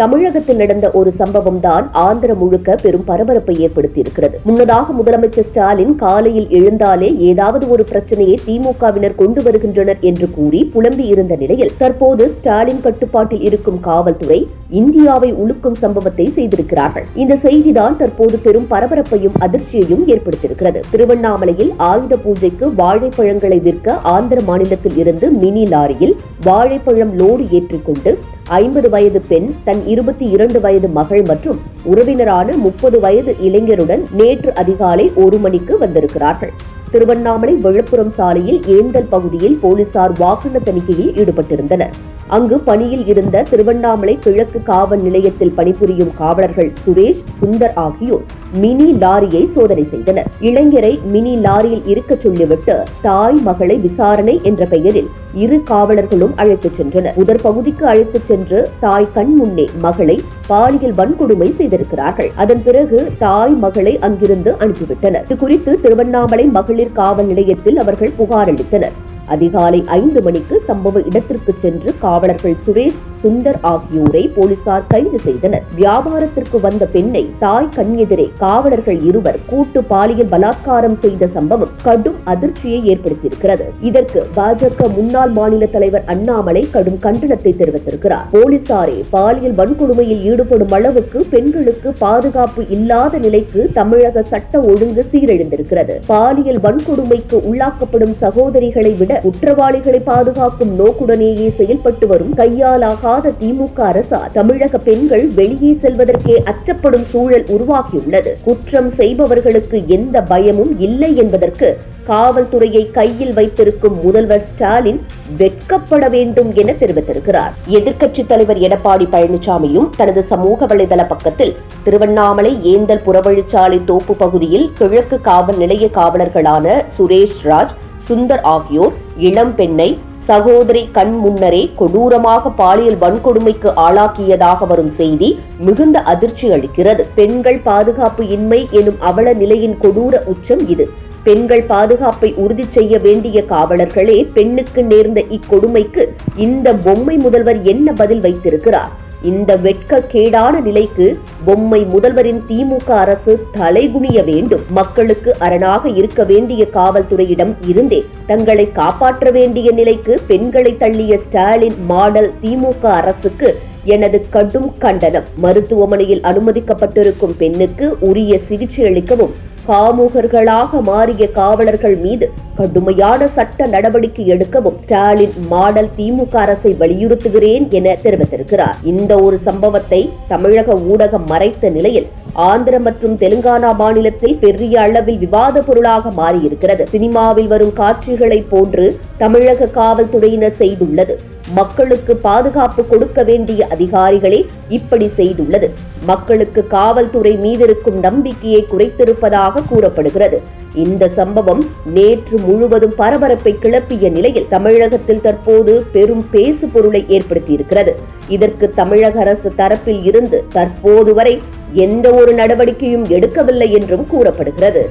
தமிழகத்தில் நடந்த ஒரு சம்பவம் தான் ஆந்திர முழுக்க பெரும் பரபரப்பை ஏற்படுத்தியிருக்கிறது. முன்னதாக முதலமைச்சர் ஸ்டாலின் காலையில் எழுந்தாலே ஏதாவது ஒரு பிரச்சனையை திமுகவினர் கொண்டு வருகின்றனர் என்று கூறி புலம்பி இருந்த நிலையில் தற்போது ஸ்டாலின் கட்டுப்பாட்டில் இருக்கும் காவல்துறை இந்தியாவை உழுக்கும் சம்பவத்தை செய்திருக்கிறார்கள். இந்த செய்திதான் தற்போது பெரும் பரபரப்பையும் அதிர்ச்சியையும் ஏற்படுத்தியிருக்கிறது. திருவண்ணாமலையில் ஆயுத பூஜைக்கு வாழைப்பழங்களை விற்க ஆந்திர மாநிலத்தில் இருந்து மினி லாரியில் வாழைப்பழம் லோடு ஏற்றிக்கொண்டு ஐம்பது வயது பெண் தன் இருபத்தி இரண்டு வயது மகள் மற்றும் உறவினரான முப்பது வயது இளைஞருடன் நேற்று அதிகாலை ஒரு மணிக்கு வந்திருக்கிறார்கள். திருவண்ணாமலை விழுப்புரம் சாலையில் ஏந்தல் பகுதியில் போலீசார் வாகன தணிக்கையில் ஈடுபட்டிருந்தனர். அங்கு பணியில் இருந்த திருவண்ணாமலை கிழக்கு காவல் நிலையத்தில் பணிபுரியும் காவலர்கள் சுரேஷ் சுந்தர் ஆகியோர் மினி லாரியை சோதனை செய்தனர். இளைஞரை மினி லாரியில் இருக்க சொல்லிவிட்டு தாய் மகளை விசாரணை என்ற பெயரில் இரு காவலர்களும் அழைத்துச் சென்றனர். முதற் பகுதிக்கு அழைத்துச் சென்று தாய் கண் முன்னே மகளை பாலியல் வன்கொடுமை செய்திருக்கிறார்கள். அதன் பிறகு தாய் மகளை அங்கிருந்து அனுப்பிவிட்டனர். இது குறித்து திருவண்ணாமலை மகளிர் காவல் நிலையத்தில் அவர்கள் புகார் அளித்தனர். அதிகாலை ஐந்து மணிக்கு சம்பவ இடத்திற்கு சென்று காவலர்கள் சுரேஷ் சுந்தர் ஆகியோரை போலீசார் கைது செய்தனர். வியாபாரத்திற்கு வந்த பெண்ணை தாய் கண் எதிரே காவலர்கள் இருவர் கூட்டு பாலியல் பலாத்காரம் செய்த சம்பவம் கடும் அதிர்ச்சியை ஏற்படுத்தியிருக்கிறது. இதற்கு பாஜக முன்னாள் மாநில தலைவர் அண்ணாமலை கடும் கண்டனத்தை தெரிவித்திருக்கிறார். போலீசாரே பாலியல் வன்கொடுமையில் ஈடுபடும் அளவுக்கு பெண்களுக்கு பாதுகாப்பு இல்லாத நிலைக்கு தமிழக சட்ட ஒழுங்கு சீரழிந்திருக்கிறது. பாலியல் வன்கொடுமைக்கு உள்ளாக்கப்படும் சகோதரிகளை விட குற்றவாளிகளை பாதுகாக்கும் நோக்குடனேயே செயல்பட்டு வரும் கையாலாகாத திமுக அரசால் தமிழக பெண்கள் வெளியே செல்வதற்கே அச்சப்படும் சூழல் உருவாகியுள்ளது. குற்றம் செய்பவர்களுக்கு எந்த பயமும் இல்லை என்பதற்கு காவல்துறையை கையில் வைத்திருக்கும் முதல்வர் ஸ்டாலின் வெட்கப்பட வேண்டும் என தெரிவித்திருக்கிறார். எதிர்க்கட்சித் தலைவர் எடப்பாடி பழனிசாமியும் தனது சமூக வலைதள பக்கத்தில் திருவண்ணாமலை ஏந்தல் புறவழிச்சாலை தோப்பு பகுதியில் கிழக்கு காவல் நிலைய காவலர்களான சுரேஷ் ராஜ் சுந்தர் ஆகியோர் இளம் பெண்ணை சகோதரி கண் முன்னரே கொடூரமாக பாலியல் வன்கொடுமைக்கு ஆளாக்கியதாக வரும் செய்தி மிகுந்த அதிர்ச்சி அளிக்கிறது. பெண்கள் பாதுகாப்பு இன்மை எனும் அவல நிலையின் கொடூர உச்சம் இது. பெண்கள் பாதுகாப்பை உறுதி செய்ய வேண்டிய காவலர்களே பெண்ணுக்கு நேர்ந்த இக்கொடுமைக்கு இந்த பொம்மை முதல்வர் என்ன பதில் வைத்திருக்கிறார்? இந்த வெட்க கேடான நிலைக்கு பொம்மை முதல்வரின் திமுக அரசு தலைகுனிய வேண்டும். மக்களுக்கு அரணாக இருக்க வேண்டிய காவல்துறையிடம் இருந்தே தங்களை காப்பாற்ற வேண்டிய நிலைக்கு பெண்களை தள்ளிய ஸ்டாலின் மாடல் திமுக அரசுக்கு எனது கடும் கண்டனம். மருத்துவமனையில் அனுமதிக்கப்பட்டிருக்கும் பெண்ணுக்கு உரிய சிகிச்சை அளிக்கவும் காமுகர்களாக மாறிய காவலர்கள் மீது கடுமையான சட்ட நடவடிக்கை எடுக்கவும் ஸ்டாலின் மாடல் திமுக அரசை வலியுறுத்துகிறேன் என தெரிவித்திருக்கிறார். இந்த ஒரு சம்பவத்தை தமிழக ஊடகம் மறைத்த நிலையில் ஆந்திர மற்றும் தெலுங்கானா மாநிலத்தில் பெரிய அளவில் விவாத பொருளாக மாறியிருக்கிறது. சினிமாவில் வரும் காட்சிகளை போன்று தமிழக காவல்துறையினர் செய்துள்ளது. மக்களுக்கு பாதுகாப்பு கொடுக்க வேண்டிய அதிகாரிகளே இப்படி செய்துள்ளது. மக்களுக்கு காவல்துறை மீதிருக்கும் நம்பிக்கையை குறைத்திருப்பதாக கூறப்படுகிறது. இந்த சம்பவம் நேற்று முழுவதும் பரபரப்பை கிளப்பிய நிலையில் தமிழகத்தில் தற்போது பெரும் பேசு பொருளை ஏற்படுத்தியிருக்கிறது. இதற்கு தமிழக அரசு தரப்பில் இருந்து தற்போது வரை எந்த ஒரு நடவடிக்கையும் எடுக்கவில்லை என்றும் கூறப்படுகிறது.